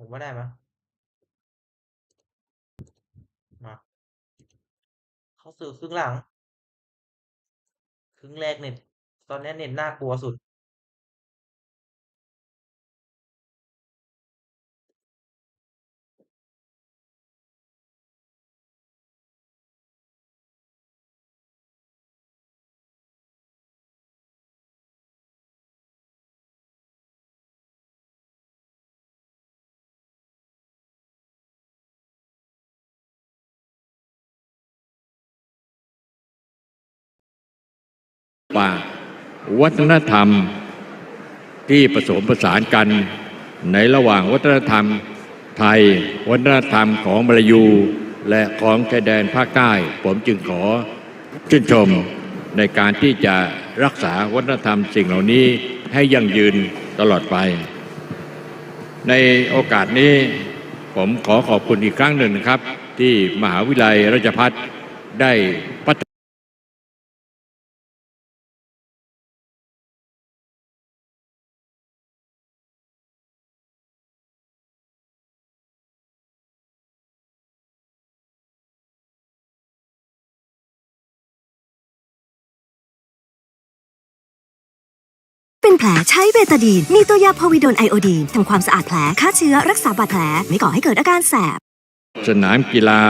ผมว่าได้มะมาเข้าสู่ครึ่งหลัง ครึ่งแรกเนี่ยตอนนี้เน็ตน่ากลัวสุด ว่าวัฒนธรรมที่ผสมผสานกันในระหว่างวัฒนธรรมไทย วัฒนธรรมของมลายูและของชายแดนภาคใต้ ผมจึงขอชื่นชมในการที่จะรักษาวัฒนธรรมสิ่งเหล่านี้ให้ยั่งยืนตลอดไป ในโอกาสนี้ผมขอขอบคุณอีกครั้งหนึ่งนะครับ ที่มหาวิทยาลัยราชภัฏได้พัฒ เป็นแผลใช้เบตาดีน มีตัวยาพาวิโดนไอโอดีนทำความสะอาดแผลฆ่าเชื้อรักษาบาดแผลไม่ก่อให้เกิดอาการแสบ สนามกีฬา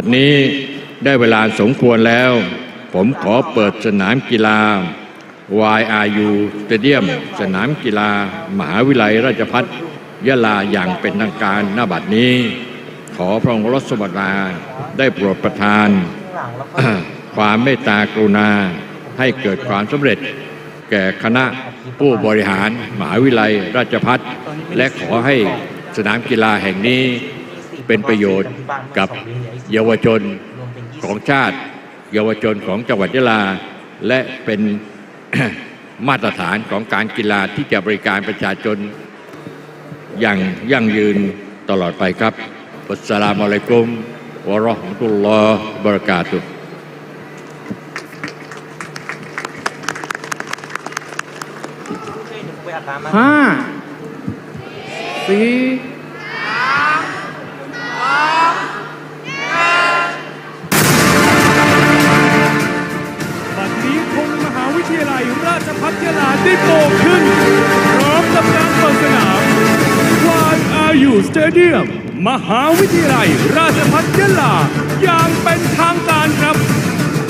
บัดนี้ได้เวลาสมควรแล้ว ผมขอเปิดสนามกีฬา YRU Stadium สนามกีฬา มหาวิทยาลัยราชภัฏยะลาอย่างเป็นทางการหน้าบัดนี้ ขอพระองค์รสวดาได้โปรดประทาน ความเมตตากรุณาให้เกิดความสำเร็จ แก่คณะผู้บริหารมหาวิทยาลัยราชภัฏและขอให้สนามกีฬาแห่งนี้ เป็นประโยชน์กับเยาวชนของชาติ เยาวชนของจังหวัดยะลา และเป็นมาตรฐานของการกีฬาที่จะบริการประชาชนอย่างยั่งยืนตลอดไปครับอัสสลามุอะลัยกุมวะราะห์มะตุลลอฮ์บะเราะกาตุฮ์ห้าสี่ YRU Stadium มหาวิทยาลัย ราชภัฏยาลา อย่างเป็นทางการครับ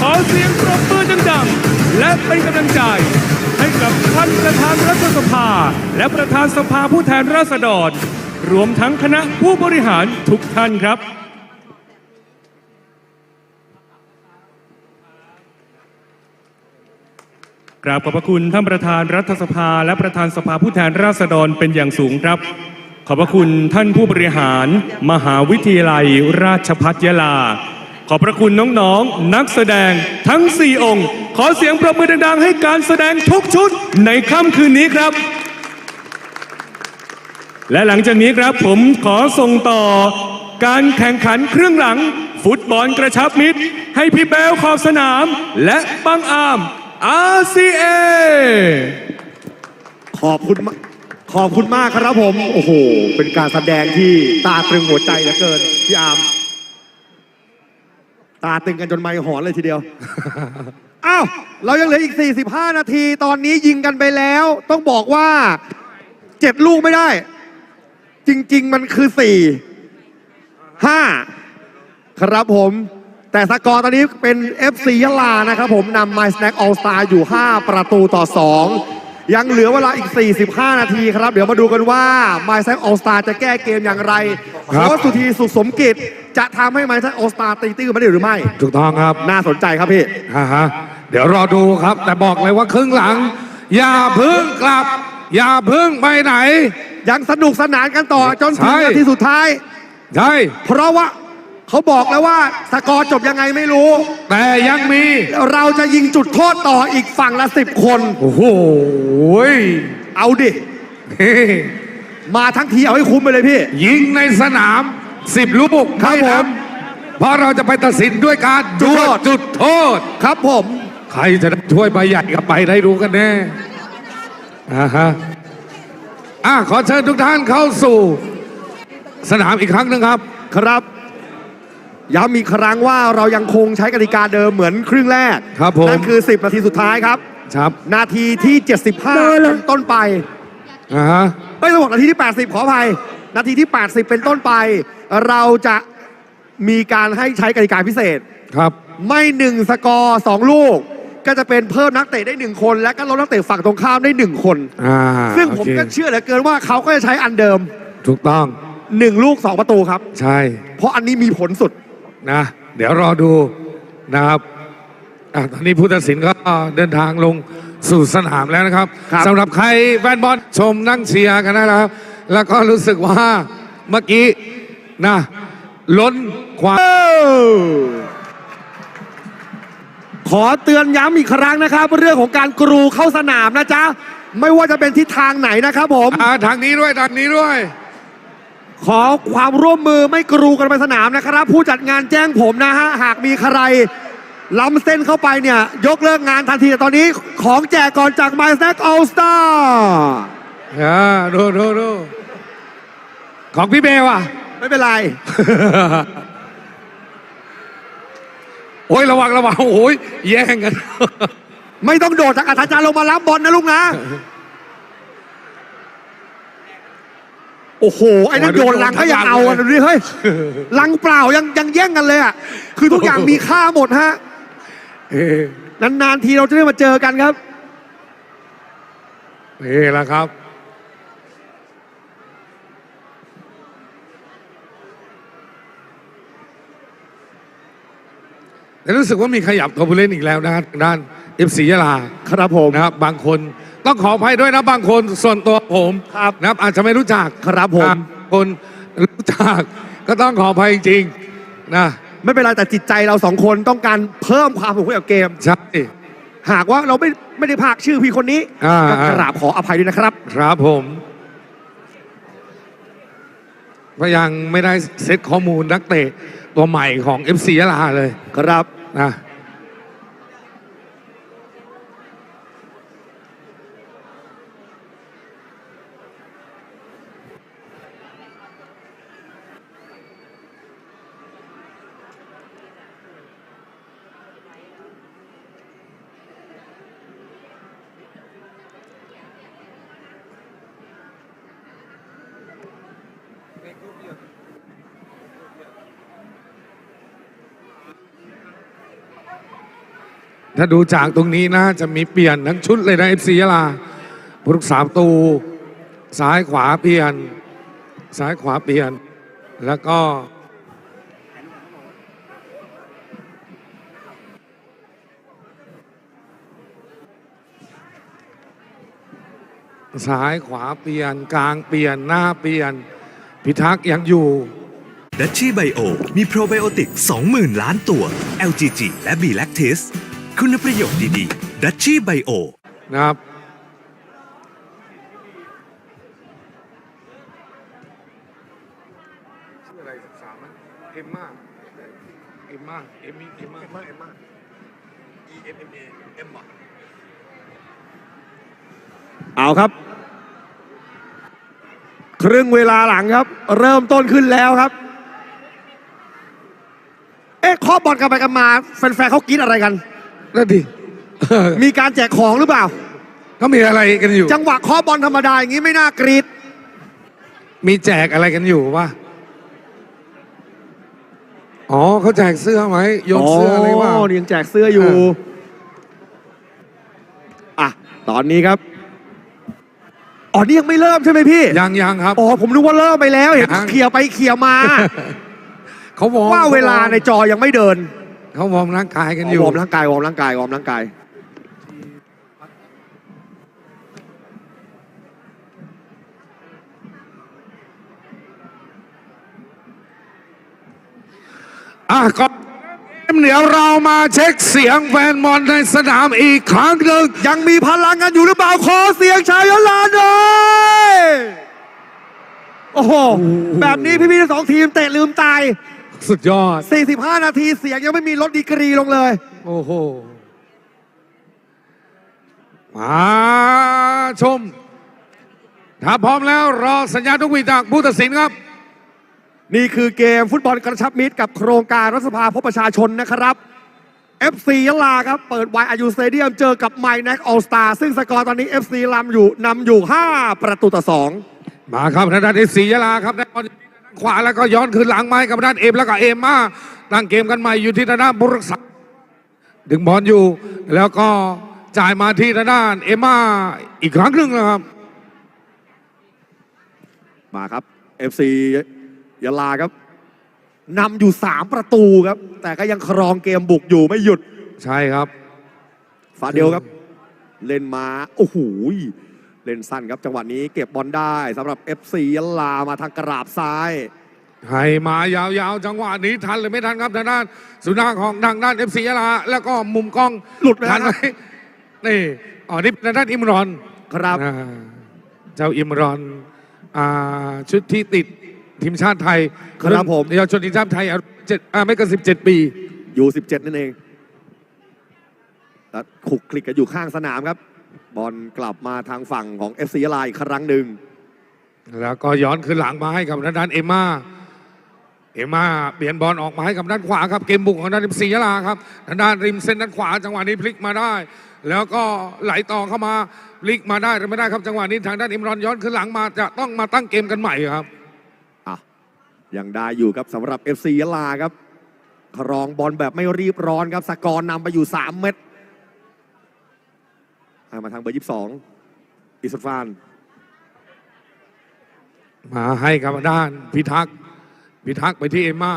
ขอเสียงปรบมือดังๆ และเป็นกำลังใจ ให้กับท่านประธานรัฐสภา และประธานสภาผู้แทนราษฎร รวมทั้งคณะผู้บริหารทุกท่านครับกราบขอบพระคุณท่านประธานรัฐสภา และประธานสภาผู้แทนราษฎรเป็นอย่างสูงครับ ขอบพระคุณท่านผู้บริหาร มหาวิทยาลัยราชภัฏยะลา ขอบพระคุณน้องๆนักแสดงทั้ง 4 องค์ ขอเสียงปรบมือดังๆ ให้การแสดงทุกชุดในค่ำคืนนี้ครับ และหลังจากนี้ครับผมขอส่งต่อการแข่งขันเครื่องหลัง ฟุตบอลกระชับมิตร ให้พี่แบลขอบสนาม และปังอาม RCA ขอบคุณมาก ขอบคุณมากครับผม โอ้โห เป็นการแสดงที่ตาตรึงหัวใจเหลือเกินพี่อาร์มตาตึงกันจนไม่หอนเลยทีเดียว อ้าว เรายังเหลืออีก 45 นาที ตอนนี้ยิงกันไปแล้ว ต้องบอกว่าเจ็ดลูกไม่ได้ จริง ๆ มันคือ4 5ครับผม แต่สกอร์ตอนนี้เป็น FC ยะลานะครับผมนำ My Snack All Star อยู่ 5 ประตูต่อ 2 ยังเหลือเวลาอีก 45 นาทีครับ เดี๋ยวมาดูกันว่า My Snack All Star จะแก้เกมอย่างไรครัโค้บชสุธีสุขสมกิจจะทำให้ My Snack All Star ตีตื้อไม่ได้หรือไม่ ถูกต้องครับน่าสนใจครับพี่อ่าฮะเดี๋ยวรอดูครับ แต่บอกเลยว่าครึ่งหลัง อย่าเพึ่งกลับ อย่าเพึ่งไปไหน ยังสนุกสนานกันต่อจนถึงใช่นาทีสุดท้าย ใช่ เพราะว่า เขาบอกแล้วว่าสกอร์จบยังไงไม่รู้ แต่ยังมี เราจะยิงจุดโทษต่ออีกฝั่งละสิบคน โอ้โหยเอาดิ เฮ้มาทั้งทีเอาให้คุ้มไปเลยพี่ ยิงในสนามสิบลูกครับไนัผม เพราะเราจะไปตัดสินด้วยการจุดดโทวษจุดโทษ ครับผม ใครจะได้ช่วยใบใหญ่กับใบได้รู้กันแน่อ่าฮะอะขอเชิญทุกท่านเข้าสู่ สนามอีกครั้งหนึ่งครับ ครับ ย้ำอีกครั้งว่าเรายังคงใช้กติกาเดิมเหมือนครึ่งแรก ครับผม นั่นคือ 10 นาทีสุดท้ายครับ ครับนาทีที่ 75เป็นต้นไปอ่าฮะไม่ต้องบอกนาทีที่ 80 ขออภัย นาทีที่ 80 เป็นต้นไป เราจะมีการให้ใช้กติกาพิเศษ ครับ ไม่หนึ่งสกอร์สองลูก ก็จะเป็นเพิ่มนักเตะได้หนึ่งคน และก็ลดนักเตะฝั่งตรงข้ามได้หนึ่งคน อ่าซึ่งผมโอเคก็เชื่อเหลือเกินว่าเขาก็จะใช้อันเดิมถูกต้อง หนึ่งลูกสองประตูครับ ใช่ เพราะอันนี้มีผลสุด นะ เดี๋ยวรอดูนะครับอะตอนนี้ผู้ตัดสินก็เดินทางลงสู่สนามแล้วนะครับครับ สำหรับใครแฟนบอลชมนั่งเชียร์กันนะครับ แล้วก็รู้สึกว่าเมื่อกี้นะล้นความ ขอเตือนย้ำอีกครั้งนะครับ เรื่องของการกรูเข้าสนามนะจ๊ะ ไม่ว่าจะเป็นทิศทางไหนนะครับผม อ่าทางนี้ด้วยทางนี้ด้วย ขอความร่วมมือไม่กรูกันไปสนามนะครับ ผู้จัดงานแจ้งผมนะฮะหากมีใครล้ำเส้นเข้าไปเนี่ย ยกเลิกงานทันทีแต่ตอนนี้ของแจกก่อนจาก My Snack All Star อ่าดูดูดูของพี่เบลอะ ไม่เป็นไร โอ้ยระวังระวังโอ้ยแย่งกัน ไม่ต้องโดดจากอัธจันทร์ลงมารับบอลนะลูกนะ โอ้โห ไอ้นั่นโยนลังก็ยังเอาอะดูดิเฮ้ยลังเปล่ายังยังแย่งกันเลยอะ คือทุกอย่างมีค่าหมดฮะเอ๊ะนานๆทีเราจะได้มาเจอกันครับ นี่แหละครับ แต่รู้สึกว่ามีขยับตัวผู้เล่นอีกแล้วนะทางด้านเอฟซียะลาครับผมนะครับ บางคน ต้องขออภัยด้วยนะบางคนส่วนตัวผมครับนะครับอาจจะไม่รู้จักครับผม อะคนรู้จักก็ต้องขออภัยจริงๆนะไม่เป็นไรแต่จิตใจเราสองคนต้องการเพิ่มความสนุกให้กับเกม ใช่ หากว่าเราไม่ไม่ได้พากชื่อพี่คนนี้อ่า ก็กราบขออภัยด้วยนะครับ ครับผมก็ยังไม่ได้เซตข้อมูลนักเตะตัวใหม่ของ FC ยะลาเลยครับนะ ถ้าดูจากตรงนี้นะจะมีเปลี่ยนทั้งชุดเลยนะ FC ยะลาผู้รักษาประตู ซ้ายขวาเปลี่ยน ซ้ายขวาเปลี่ยน แล้วก็ ซ้ายขวาเปลี่ยน กลางเปลี่ยนหน้าเปลี่ยน พิทักษ์ยังอยู่ดัชชี่ไบโอมีโปรไบโอติก 20,000 ล้านตัว LGG และ B Lactis คุณประโยชน์ดีๆดัชชี่ไบโอนะครับ ชื่ออะไรศึกษามั้ยเอ็มมาเอ็มมาเอ็มมีเอ็มมาเอ็มมาเอ็มมา E M M A เอ็มมาเอาครับ ครึ่งเวลาหลังครับ เริ่มต้นขึ้นแล้วครับ เอ๊ะขเคาะบอลกันไปกันมา แฟนๆเขากรีดอะไรกัน นั่นดิมีการแจกของหรือเปล่า ก็มีอะไรกันอยู่ จังหวะเคาะบอลธรรมดาอย่างนี้ไม่น่ากรีดมีแจกอะไรกันอยู่วะอ๋อเขาแจกเสื้อไหมโยนเสื้ออะไรวะยังแจกเสื้ออยู่เอออะ ตอนนี้ครับอ๋อนี่ยังไม่เริ่มใช่ไหมพี่ ยังยังครับ อ๋อ ผมนึกว่าเริ่มไปแล้ว เห็นยังเคลียร์ไปเคลียร์มา เขาวอร์มว่าเวลาในจอยังไม่เดิน เขาวอร์มร่างกายกันอยู่วอร์มร่างกายวอร์มร่างกายวอร์มร่างกาย อะก็เดี๋ยวเรามาเช็คเสียงแฟนบอลในสนามอีกครั้งหนึ่งยังมีพลังกันอยู่หรือเปล่าขอเสียงชายยลาหน่อยโอ้โห แบบนี้พี่ๆทั้งสองทีมเตะลืมตาย สุดยอด 45 นาทีเสียงยังไม่มีลดดีกรีลงเลย โอ้โห มาชม ถ้าพร้อมแล้วรอสัญญาณทุกวีจากผู้ตัดสินครับ นี่คือเกมฟุตบอลกระชับมิตรกับโครงการรัฐสภาพบประชาชนนะครับ FC ยะลาครับ เปิดไวอายุสเตเดียมเจอกับไมแน็กออลสตาซึ่งสกอร์ตอนนี้ FC ลำอยู่นำอยู่ 5 ประตูต่อมาครับทางด้านเอฟซียะลาครับได้บอล ขวาแล้วก็ย้อนคืนหลังไม้กับด้านเอมแล้วก็เอมมาตั้งเกมกันใหม่อยู่ที่ทางด้านบุรักษาดึงบอลอยู่ แล้วก็จ่ายมาที่ทางด้านเอมมาอีกครั้งหนึ่งนะครับ2มาครับ FC ยะลาครับนำอยู่ 3 ประตูครับ แต่ก็ยังครองเกมบุกอยู่ไม่หยุด ใช่ครับ ฟาเดลครับ เล่นมา โอ้โห เล่นสั้นครับจังหวะนี้เก็บบอลได้สำหรับ FC ยะลามาทางกราบซ้าย ให้มายาวๆ จังหวะนี้ทันหรือไม่ทันครับทางด้านสุนาของทางด้านเอฟซียะลาแล้วก็มุมกล้องหลุดไปแล้วทันไหมนี่อ๋อนี่ทางด้านอิมรอนครับ อ่าเจ้าอิมรอนอ่าชุดที่ติดทีมชาติไทยครับผม เยาวชนทีมชาติไทยอายุเจ็ดอ่าไม่เกินสิบเจ็ดปี อยู่ 17 นั่นเองแล้วคลุกคลิกกันอยู่ข้างสนามครับ บอลกลับมาทางฝั่งของ FC ยะลาอีกครั้งหนึ่งแล้วก็ย้อนขึ้นหลังมาให้กับทางด้านเอมมาเอมมาเปลี่ยนบอลออกมาให้กับด้านขวาครับเกมบุกของด้านริมสียะลาครับทางด้านริมเส้นด้านขวาจังหวะนี้พลิกมาได้ แล้วก็ไหลต่อเข้ามาพลิกมาได้หรือไม่ได้ครับจังหวะนี้ทางด้านอิมรอนย้อนขึ้นหลังมาจะต้องมาตั้งเกมกันใหม่ครับอะยังได้อยู่ครับสำหรับ FC ยะลาครับครองบอลแบบไม่รีบร้อนครับสกอร์นำไปอยู่ 3 เม็ด ให้มาทางเบอร์22อิสุฟาน มาให้กับด้านพิทักษ์พิทักษ์ไปที่เอมมา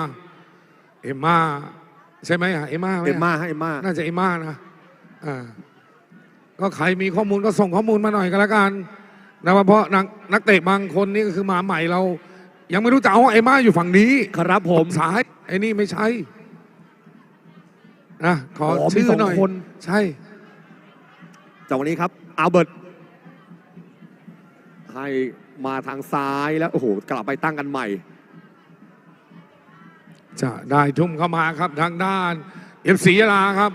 เอมมาใช่ไหมอะเอมมาไหเอ็มมาให้เอ็มมาน่าจะเอมมานะอ่าก็ใครมีข้อมูลก็ส่งข้อมูลมาหน่อยก็แล้วกันนะว่าเพราะนักนักเตะบางคนนี่ก็คือมาใหม่เรา ยังไม่รู้จะเอาเอมมาอยู่ฝั่งนี้ครับผมซ้ายไอ้นี่ไม่ใช่นะขออ๋อมีชื่อสองหน่อยคน ใช่ จากวันนี้ครับอัลเบิร์ตให้มาทางซ้ายแล้วโอ้โหกลับไปตั้งกันใหม่ จะได้ทุ่มเข้ามาครับทางด้านเอฟซียาลาครับ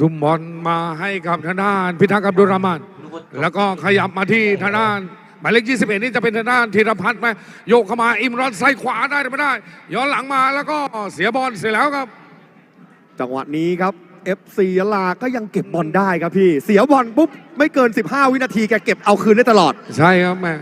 ทุ่มบอลมาให้กับทางด้านพิทักษ์อับดุลรามานนึกว่าแล้วก็ขยับมาที่ทางด้านหมายเลข21 นี่จะเป็นทางด้านธีรพัฒน์ไหมโยกเข้ามาอิมรอนใส่ขวาได้หรือไม่ได้ ย้อนหลังมาแล้วก็เสียบอลเสร็จแล้วครับ จังหวะนี้ครับ FC ยะลาก็ยังเก็บบอลได้ครับพี่ เสียบอลปุ๊บ ไม่เกิน 15 วินาทีแกเก็บเอาคืนได้ตลอด ใช่ครับแม่